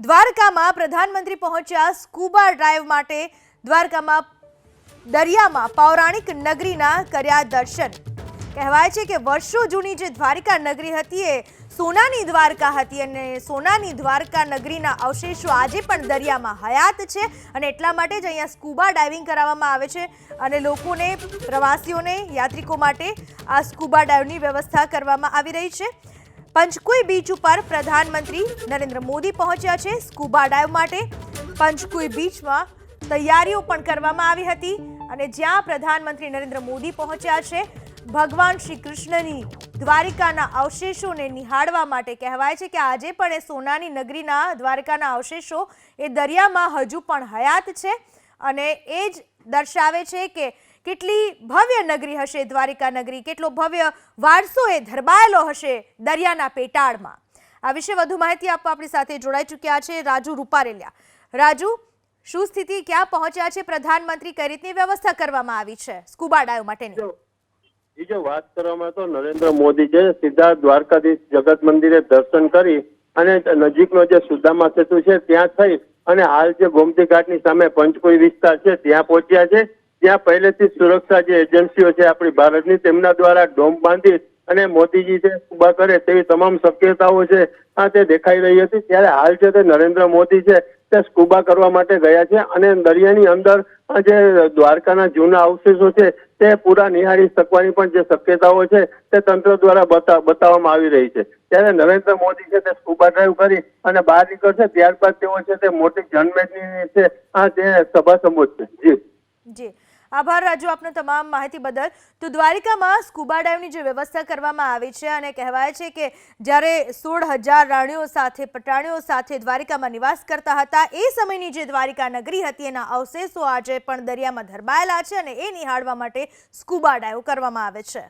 દ્વારકામાં પ્રધાનમંત્રી પહોંચ્યા સ્કૂબા ડ્રાઈવ માટે. દ્વારકામાં દરિયામાં પૌરાણિક નગરીના કર્યા દર્શન. કહેવાય છે કે વર્ષો જૂની જે દ્વારિકા નગરી હતી એ સોનાની દ્વારકા હતી અને સોનાની દ્વારકા નગરીના અવશેષો આજે પણ દરિયામાં હયાત છે અને એટલા માટે જ અહીંયા સ્કૂબા ડાઇવિંગ કરાવવામાં આવે છે અને લોકોને, પ્રવાસીઓને, યાત્રિકો માટે આ સ્કૂબા ડાઇવની વ્યવસ્થા કરવામાં આવી રહી છે. પંચકુઈ બીચ ઉપર પ્રધાનમંત્રી નરેન્દ્ર મોદી પહોંચ્યા છે સ્કૂબા ડાઇવ માટે. પંચકુઈ બીચમાં તૈયારીઓ પણ કરવામાં આવી હતી અને જ્યાં પ્રધાનમંત્રી નરેન્દ્ર મોદી પહોંચ્યા છે, ભગવાન શ્રી કૃષ્ણની દ્વારિકાના અવશેષોને નિહાળવા માટે કહેવાય છે કે આજે પણ એ સોનાની નગરીના દ્વારકાના અવશેષો એ દરિયામાં હજુ પણ હયાત છે અને એ જ દર્શાવે છે કે કેટલી ભવ્ય નગરી હશે, દ્વારિકા નગરી? કેટલો ભવ્ય વારસો એ ધરબાયેલો હશે દરિયાના પેટાળમાં? આ વિશે વધુ માહિતી આપવા આપણી સાથે જોડાઈ ચૂક્યા છે રાજુ રૂપારેલિયા. રાજુ, શું સ્થિતિ ક્યાં પહોંચ્યા છે? પ્રધાનમંત્રી કઈ રીતની વ્યવસ્થા કરવામાં આવી છે? સ્કુબા ડાઈવ માટેની. જો એ જો વાત કરવામાં તો નરેન્દ્ર મોદી છે સીધા દ્વારકાધીશ જગત મંદિરે દર્શન કરી અને નજીકનો જે સુદામા સેતુ છે, ત્યાં થઈ અને હાલ જે ગોમતી ઘાટની સામે પંચકોઈ વિસ્તાર છે, ત્યાં પહોંચ્યા છે. ત્યાં પહેલેથી સુરક્ષા જે એજન્સીઓ છે આપણી ભારતની, તેમના દ્વારા ડોમ બાંધી અને મોદીજી છે, ઊભા કરે તેવી તમામ શક્યતાઓ છે, આ તે દેખાઈ રહી હતી. ત્યારે હાલ છે તે નરેન્દ્ર મોદી છે, તે સ્કૂબા કરવા માટે ગયા છે અને દરિયાની અંદર જે દ્વારકાના જૂના અવશેષો છે, તે પૂરા નિહાળી શકવાની પણ જે શક્યતાઓ છે, તે તંત્ર દ્વારા બતાવવામાં આવી રહી છે. ત્યારે નરેન્દ્ર મોદી છે તે સ્કૂબા ડ્રાઈવ કરી અને બહાર નીકળશે. ત્યારબાદ તેઓ છે તે મોટી જનમેદની છે, આ તે સભા સંબોધશે. જી. જી. આભાર રાજુ આપનો તમામ માહિતી બદલ. તો દ્વારિકામાં સ્કૂબા ડાઇવની જે વ્યવસ્થા કરવામાં આવી છે અને કહેવાય છે કે જ્યારે સોળ હજાર રાણીઓ સાથે, પટાણીઓ સાથે દ્વારિકામાં નિવાસ કરતા હતા, એ સમયની જે દ્વારિકા નગરી હતી એના અવશેષો આજે પણ દરિયામાં ધરબાયેલા છે અને એ નિહાળવા માટે સ્કૂબા ડાઇવ કરવામાં આવે છે.